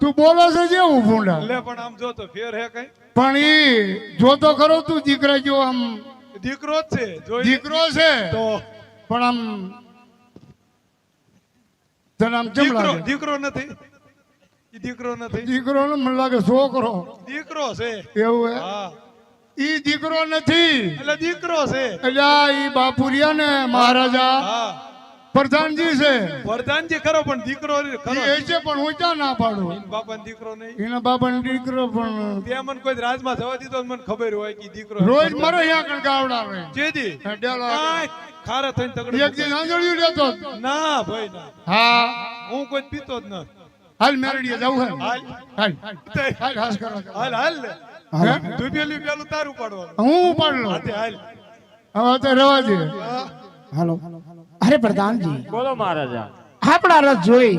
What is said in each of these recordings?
તું બોલો છે જેવું ભૂંડા? લે પણ આમ જો તો ફેર હે કઈ? પણ ઈ જોતો ખરો તું દીકરા જો આમ દીકરો જ છે દીકરો છે. તો પણ આમ તને આમ કેમ લાગે? દીકરો નથી. ઈ દીકરો નથી. દીકરો ને મને લાગે છોકરો. દીકરો છે. એવું હે? હા. ઈ દીકરો નથી. એટલે દીકરો છે. એટલે ઈ બાપુરિયા ને મહારાજા. હા. પ્રધાનજી છે. પ્રધાનજી ખરો પણ દીકરો એ છે પણ હું ક્યાં ના પાડું? બાપા દીકરો નહીં. એના બાપા દીકરો પણ ત્યાં મને કોઈ રાજમાં જવા દીધો તો મને ખબર હોય કે દીકરો રોજ મારો અહીંયા કણ ગાવડાવે. જેદી? ડેલો ખારા થઈને તગડે એક દિન આંજળિયું લેતો. ના ભાઈ ના. હા. હું કોઈ પીતો જ ન. હાલ મેરડીએ જવું હે. હાલ. હાલ. હાલ કરો હાલ. હાલ દુબેલી પેલું તારું પાડવાનું. હું હાથે હાલ. હવે તો રવા દે. હાલો. અરે પ્રધાનજી. બોલો મહારાજા. આપણા રથ જોઈ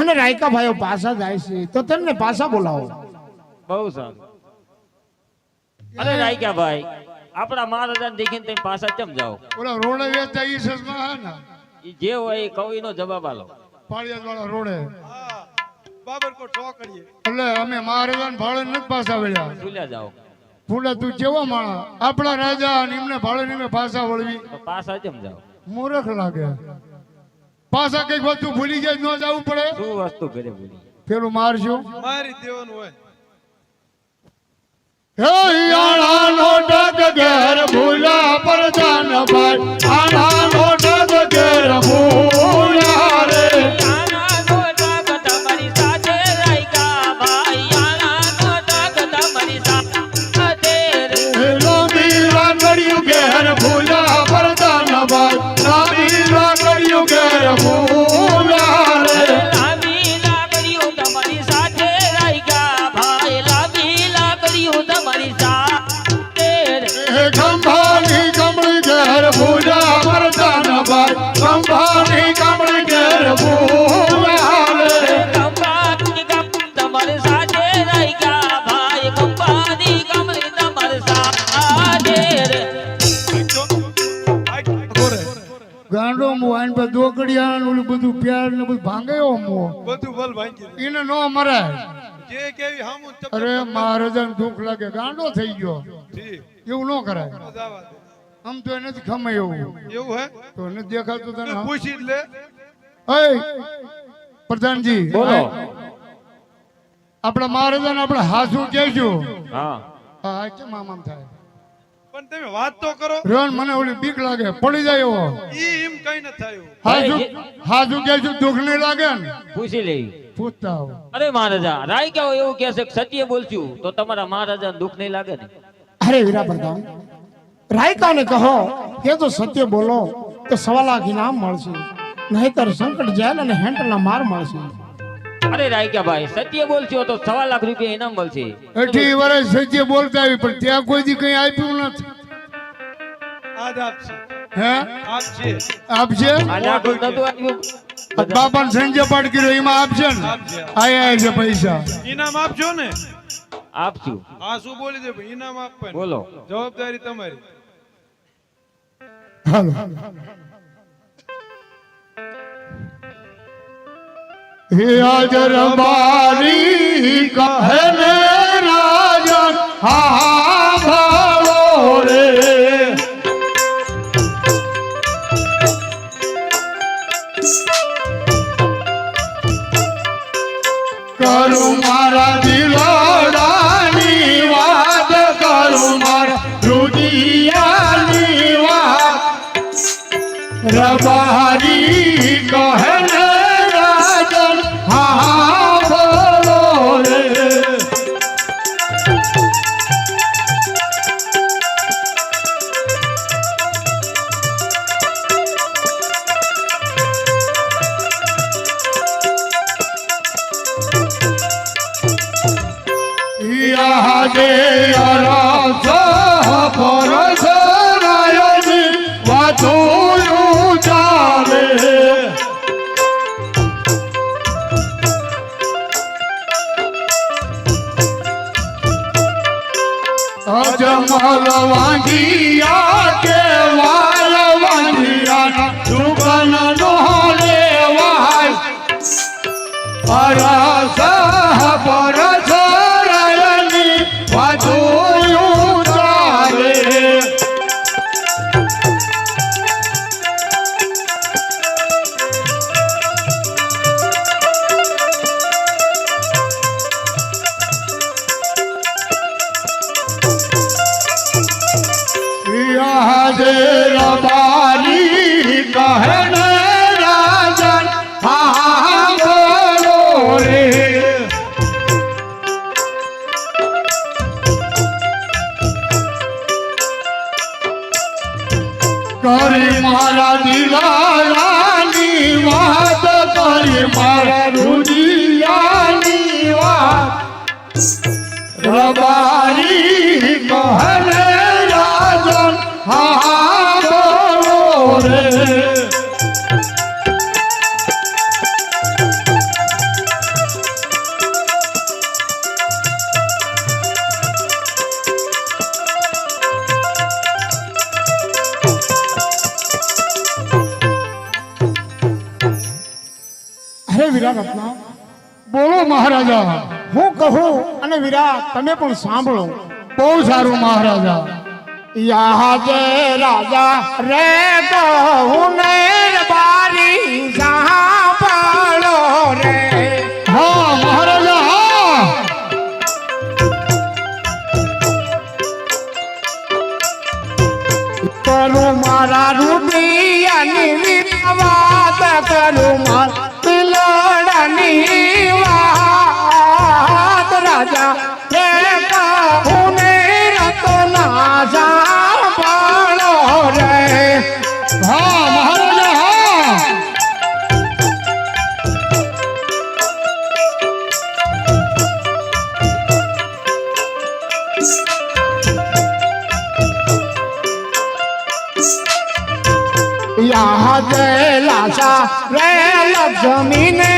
અને રાયકા ભાઈઓ પાછા જાય છે. તો તેમને પાછા બોલાવો. બહુ સારું. અરે રાયકા ભાઈ આપણા મહારાજાને દેખીને તમે પાછા કેમ જાઓ? બોલો રોડે વેચતા ઈ સસમા ઈ જે હોય એ કવિનો જવાબ આલો. પાળિયાદ વાળા રોડે હા બાબરકોટ ચોકડીએ એટલે અમે મહારાજાને ભાડે નથી પાછા વળ્યા. ભૂલ્યા જાઓ. ફૂલા તું કેવો માણા આપણા રાજા અને એમને ભાડે ને પાછા વળવી. તો પાછા કેમ જાઓ? મૂર્ખ લાગે. પાછા કંઈક વસ્તુ ભૂલી જાય ન જવું પડે. શું વસ્તુ ઘરે ભૂલી પેલું મારજો. મારી દેવાનું હોય. હે આણાનો ડગ ઘેર ભૂલા પ્રધાન ભાઈ. આણાનો ડગ ઘેર ભૂલા રે. બધું બલ ભાંગી એને નો મરે જે કેવી હામું અરે મહારાજાને દુઃખ લાગે ગાંડો થઈ ગયો. એવું નો કરાય. આમ તો એને જ ખમે એવું. એવું હે? તો એને દેખાતું તને પૂછી લે. અય પ્રધાનજી. બોલો. આપણા મહારાજાને આપણે હાસુ કહેશું. હા. હા કેમ આમ આમ થાય? પણ તમે વાત તો કરો. રોન મને ઓલી બીક લાગે. પડી જાય એવો. ઈ એમ કઈ ન થયું. હાજુ હાજુ કે છું દુખ નહીં લાગે ને? પૂછી લઈ. પૂછતા અરે મહારાજા રાય કેવો એવું કહે છે સત્ય બોલશું તો તમારા મહારાજા દુઃખ નહીં લાગે ને? અરે વીરા પ્રધાન રાયકાને કહો કે તો સત્ય બોલો તો સવા લાખ ઇનામ મળશે. નહીતર સંકટ જેલ અને હેન્ડલના માર મળશે. અરે રાખ્યા ભાઈ સત્ય બોલશો તો સવા લાખ રૂપિયા ઇનામ મળશે. અઢી વર્ષ સત્ય બોલતા આવી પણ ત્યાં કોઈ દી કઈ આપ્યું નથી. આજ આપશે. હે? આપશે. આપશે? નતું આવ્યું બાપા સંજય પાઠ કર્યો એમાં આપશે ને? આયા છે પૈસા. ઇનામ આપજો ને. આપશું. હા શું બોલી દે ઇનામ આપવાનું. બોલો. જવાબદારી તમારી. હાલો. હે હાજર બારી કહે ને see. યાદે રબારી કહન કરી મારા દિલાની વિરાટ રત્ના બોલો મહારાજા. હું કહું અને વિરાટ તમે પણ સાંભળો. બહુ સારું મહારાજા. જે રાજા રે કહું ને બારી સાંભળો રે. હા મહારાજા હા. કરું મારા રૂપિયાની વાત કરું મારા તિલડાની વાત. રાજા રે કહું ને રતના સાંભળો રે હા મહારાજા હા યા જે લાશા રે લક્ષ્મી ને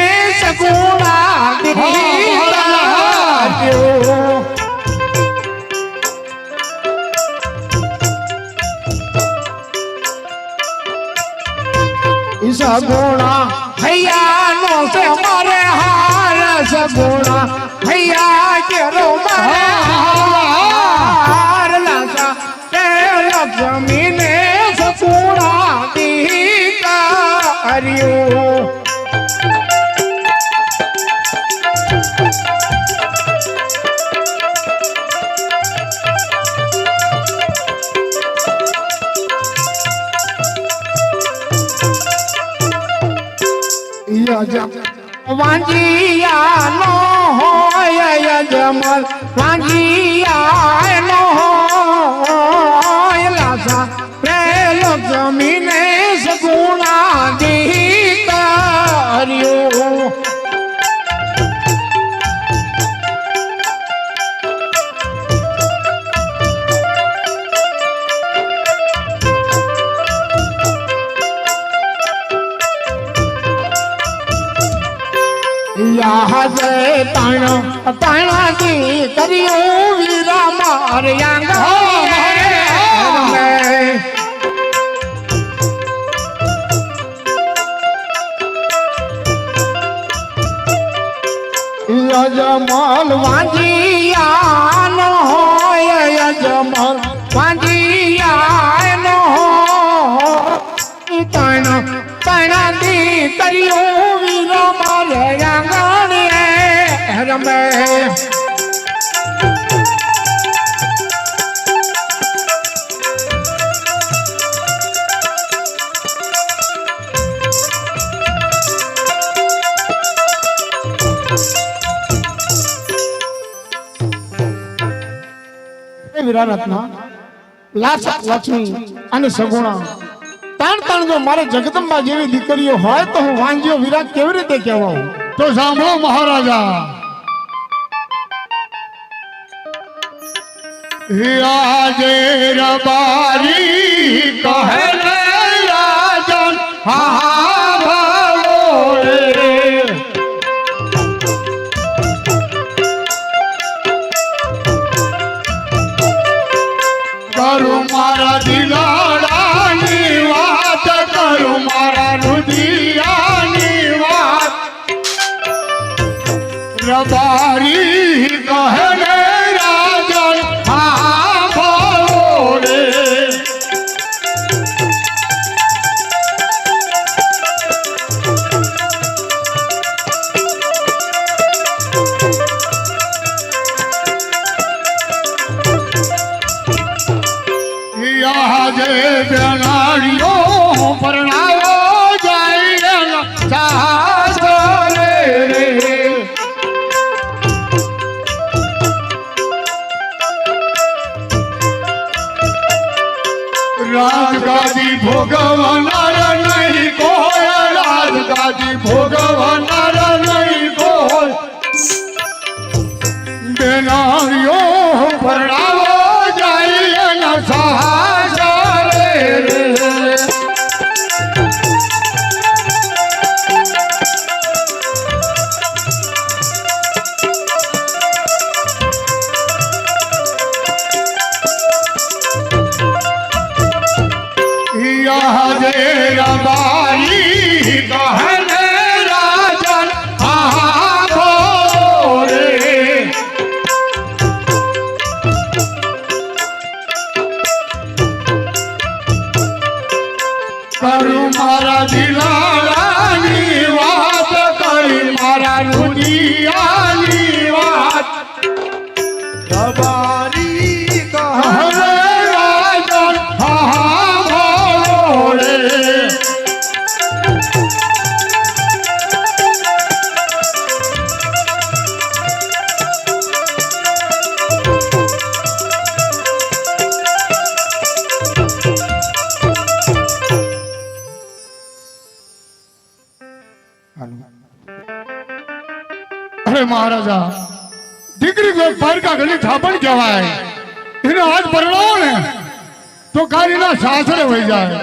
સગુણા હૈયા નો છે મારે હાર સગુણા ભૈયા કેરો મારે હાર લાગા, તે લક્ષ્મીને સગુણા દીકા દીકરીઓ વાંજિયા નો હોય યજમલ વાંજિયા દી કર્યું વીરા માર યાંગ યજમલ વાંજિયા નો હોય, યજમલ વાંજિયા નો તણ તણ દી કર્યું વીરો મારે લક્ષ્મી અને સગુણા. તાણ તાણ જો મારે જગદંબા જેવી દીકરીઓ હોય તો હું વાંજ્યો વિરાટ કેવી રીતે કહેવાઉં? તો સાંભળો મહારાજા. આજે રબારી કહે રાજન હા મારા થાપણ કહેવાય. એને હાથ પરણાવો ને તો કારીના સાસરે વહી જાય.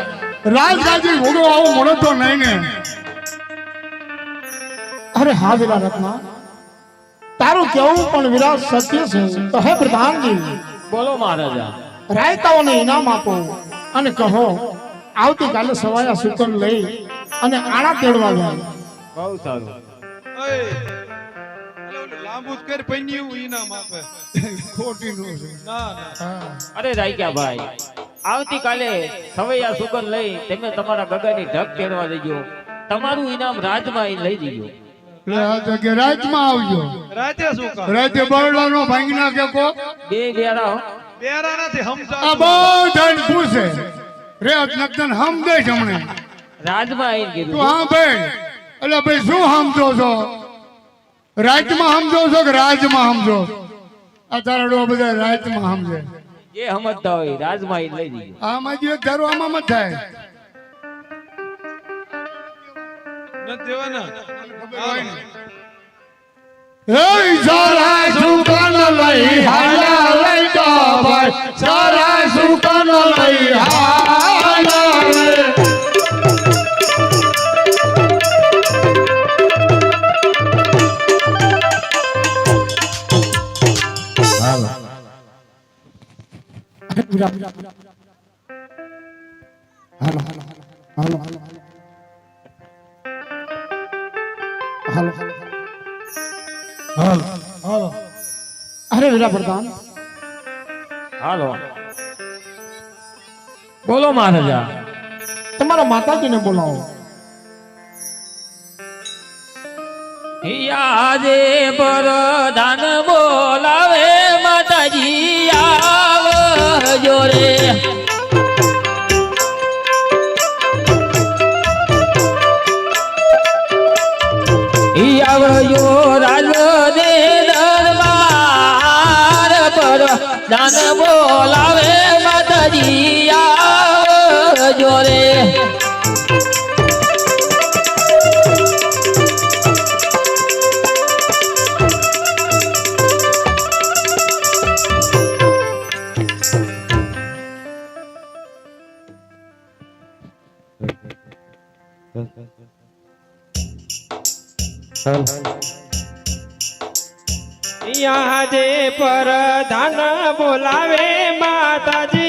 રાજગાજી ભોગવ આવું મળે તો નહીં ને. અરે હા વિરા રત્ના તારું કેવું પણ વિરા સત્ય છે. તો હે પ્રધાનજી બોલો મહારાજા. રાયતાઓને ઇનામ આપો અને કહો આવતીકાલે સવાયા સુકન લઈ અને આણા તેડવા જાય. બહુ સારું. જ કરી પૈન્યું ઇનામ આપે. ખોટી નો ના ના. અરે રાઈક્યા ભાઈ આવતીકાલે સવૈયા સુગર લઈ તમે તમારા ગગાની ઢગ તેડવા દેજો. તમારું ઇનામ રાજમાં લઈ દીજો. આ રાતમાં આવજો. રાજે શું રાજે બરડો નો ભાંગી નાખે કો બે બેરા બેરા નથી આ સમજા બધાને પૂછે. રે નક્તન હમ દે જમણે. રાજમાં આવીને તું હા ભાઈ. એટલે ભાઈ શું સમજો છો? રાજમાં સમજો છો કે રાજમાં સમજો? આ તારા ડો બધા રાજમાં સમજે. જે સમજતા હોય રાજમાં ઈ લઈ જઈએ આમાં જે ધારો આમાં મત થાય. નથી દેવાના? એ સારા સુકાન લઈ હાલા લઈ જા ભાઈ. સારા સુકાન લઈ હાલા હાલો હાલો હાલો હાલો હાલો હાલો અરે વીરા પ્રધાન હાલો બોલો મહારાજા તમારા માતાજીને બોલાવો યાદે પ્રધાન બોલાવે રે. આવ્યો રાજ રે દરબાર પર દાન બોલાવે માતાજી આવજો રે. પ્રધાન બોલાવે માતાજી.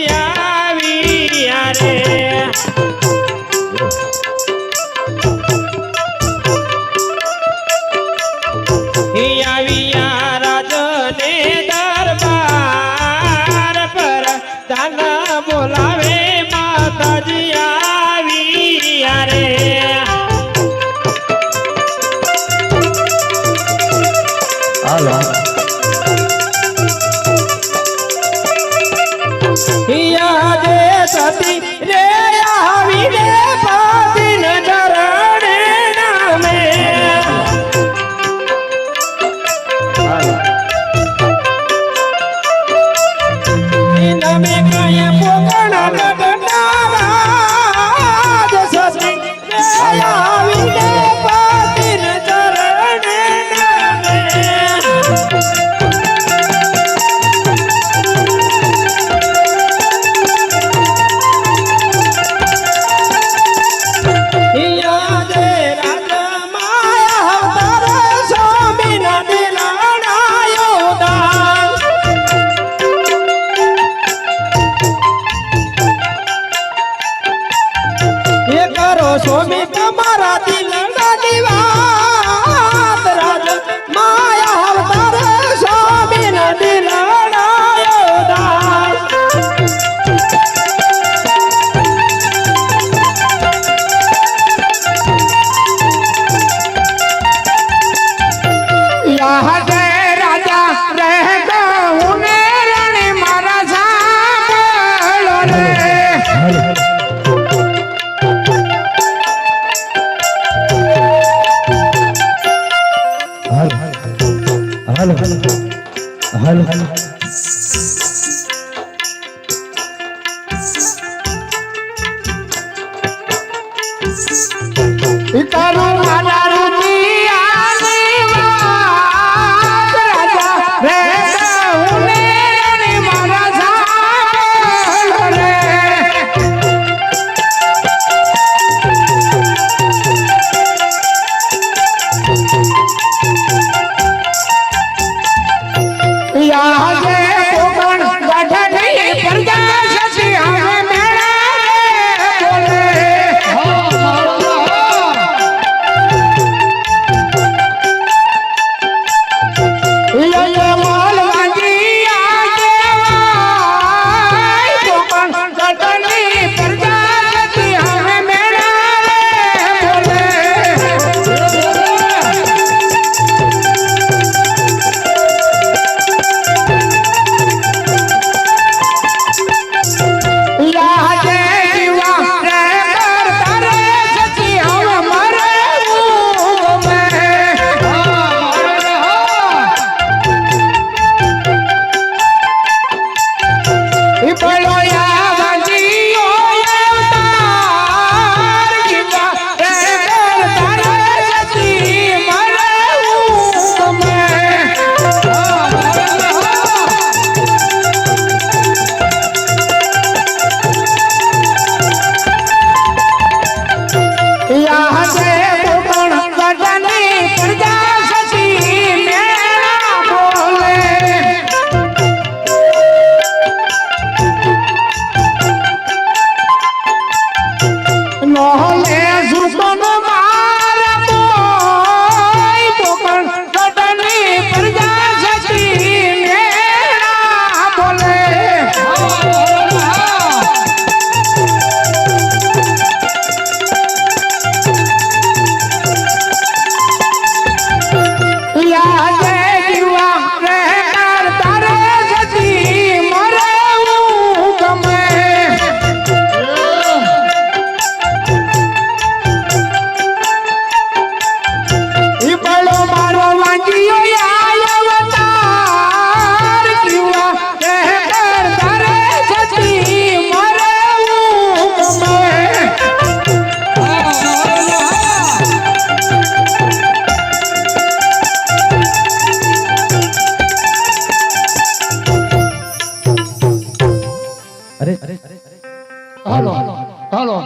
હાલો.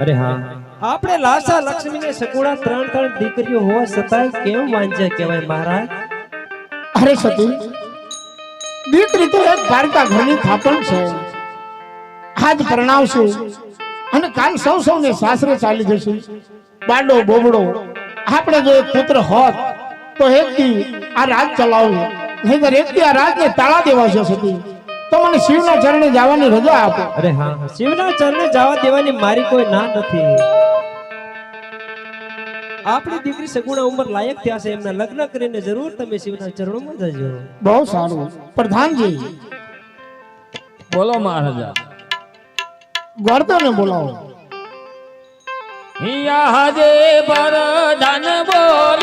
અરે હા. આપણે લાસા લક્ષ્મીને સકુડા ત્રણ ત્રણ દીકરીઓ હોવા છતાંય કેમ વાંજ્યા કહેવાય મહારાજ? અરે સતી દીકરી તો એક ભારતા ઘરની થાપણ છે. આજ પરણાવશું અને કાલ સૌ સૌને સાસરે ચાલી જશું. બાડો બોબડો. આપણે જો એક પુત્ર હોત તો એક આ રાજ ચલાવવું નહીં એક આ રાજને તાળા દેવા છે સતી. તો મને શિવના ચરણે જવાની રજા આપો. અરે હા શિવના ચરણે જવા દેવાની મારી કોઈ ના નથી. આપણી દીકરી સગુણા ઉંમર લાયક થયા છે. એમના લગ્ન કરીને જરૂર તમે શિવના ચરણોમાં જજો. બહુ સારું. પ્રધાનજી. બોલો મહારાજા. ગોરતોને બોલાવો. હિયા હાજે પર ધન બોલ.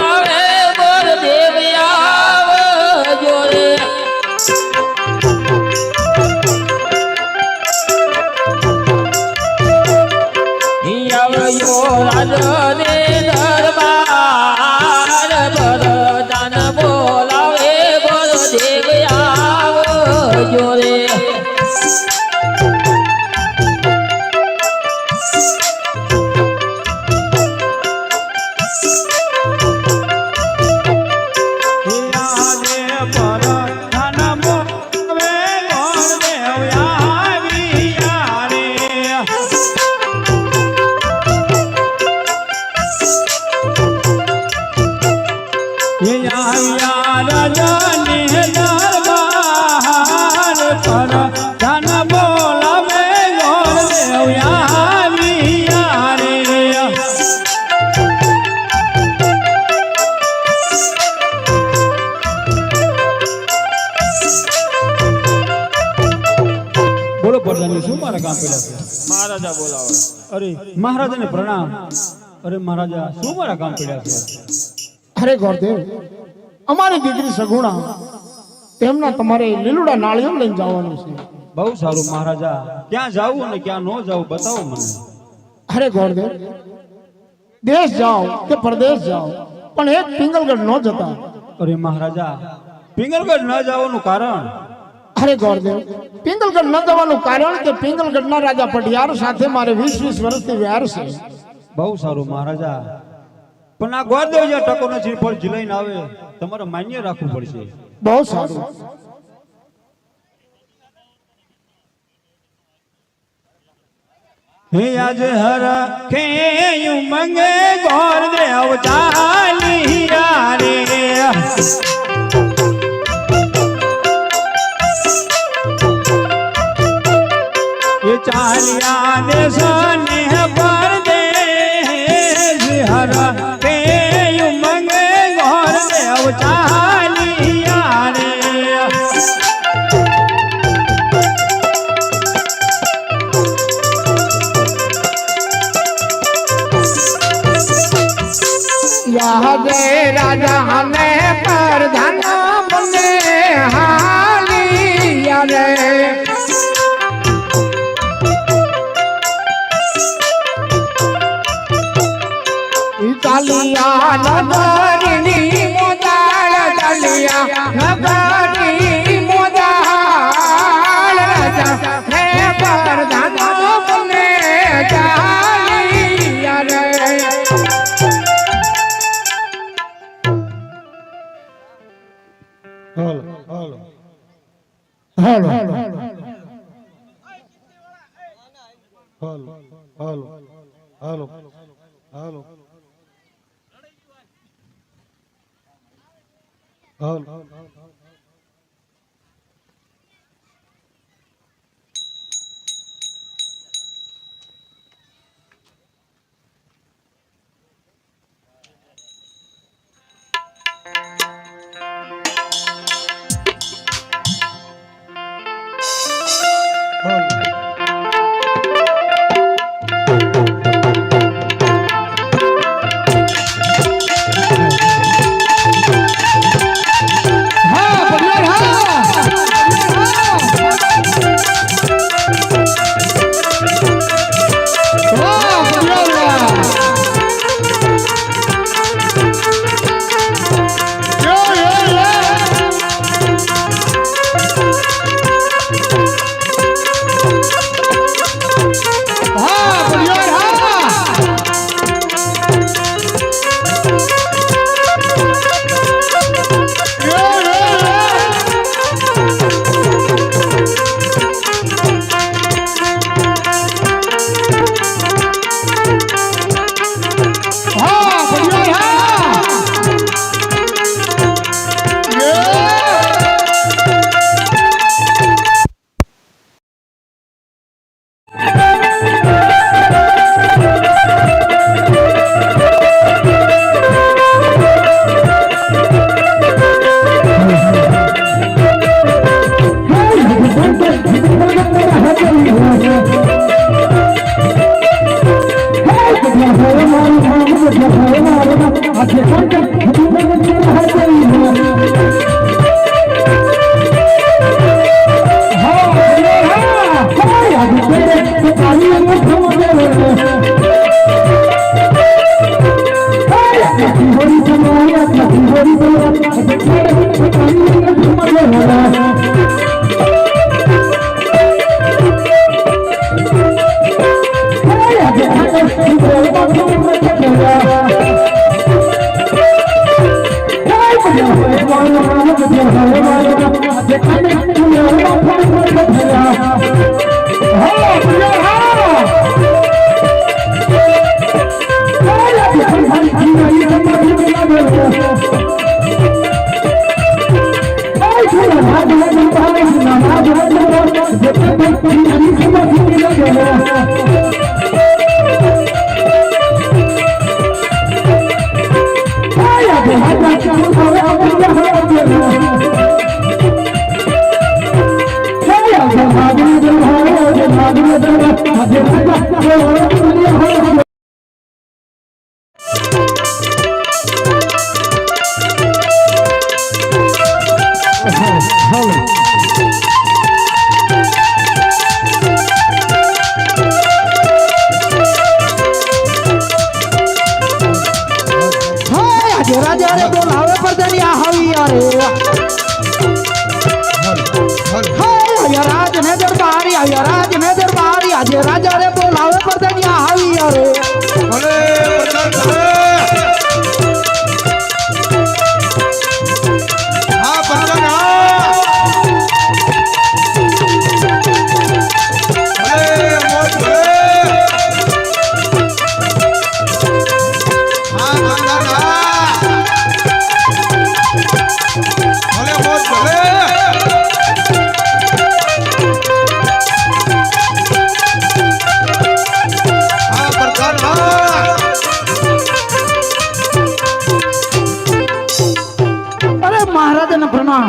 છે. મહારાજા બોલાવો. અરે મહારાજાને પ્રણામ. અરે મહારાજા શું મારા કામ પડ્યા છે? અરે ગોરદેવ અમારી દીકરી સગુણા તેમના તમારે લીલુડા નાળિયેર લઈને જવાનું છે. બહુ સારું મહારાજા. ક્યાં જાવું અને ક્યાં ન જાવું બતાવો મને. અરે ગોરદેવ દેશ જાઓ કે પરદેશ જાઓ પણ એક પિંગલગઢ ન જતા. અરે મહારાજા પિંગલગઢ ન જવાનું કારણ? અરે ગોરદેવ પિંગલગઢ ન જવાનું કારણ કે પિંગલગઢના રાજા પઢિયાર સાથે મારે વીસ વીસ વર્ષથી વ્યાર છે. બહુ સારું મહારાજા. પણ આ ગોરદેવ જે ટકો નથી પર જીલાઈને આવે તમારે માન્ય રાખવું પડશે. બહુ સારું. હે આજ હર યુ મંગે ગોર દેવ ચાલિયા રે. Alia, Alia, Alia, Alia, Alia, Chaliya નગરની મોદાળ ચાલિયા નગરની મોદાળ હે પ્રધાન All. Oh. હાય આજે રાજા રે બોલાવે પરદનિયા હવિયા રે હાય આજે રાજ ને દરબારી આજે રાજ ને દરબારી આજે રાજા રે બોલાવે પરદનિયા હવિયા રે ભલે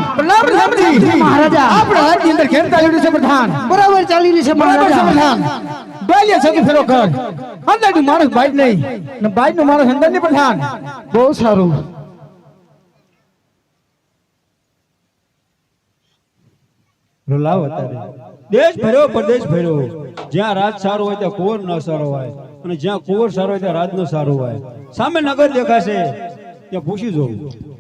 મહારાજાને પ્રણામ પ્રણામ પ્રધાનજી મહારાજા. આપણે હાથની અંદર ખેર ચાલી રહ્યું છે પ્રધાન. બરાબર ચાલી રહ્યું છે મહારાજા. પ્રધાન. બાઈએ છે ફેરો કર અંદરનું માણસ બાઈટ નહીં. ને બાઈટનું માણસ અંદર નહીં પ્રધાન. બહુ સારું. લાવ અત્યારે. દેશ ભર્યો પરદેશ ભર્યો. જ્યાં રાજ સારો હોય ત્યાં કુંવર ન સારો હોય. અને જ્યાં કુંવર સારો હોય ત્યાં રાજ ન સારો હોય. સામે નગર દેખાશે ત્યાં પૂછી જોવું.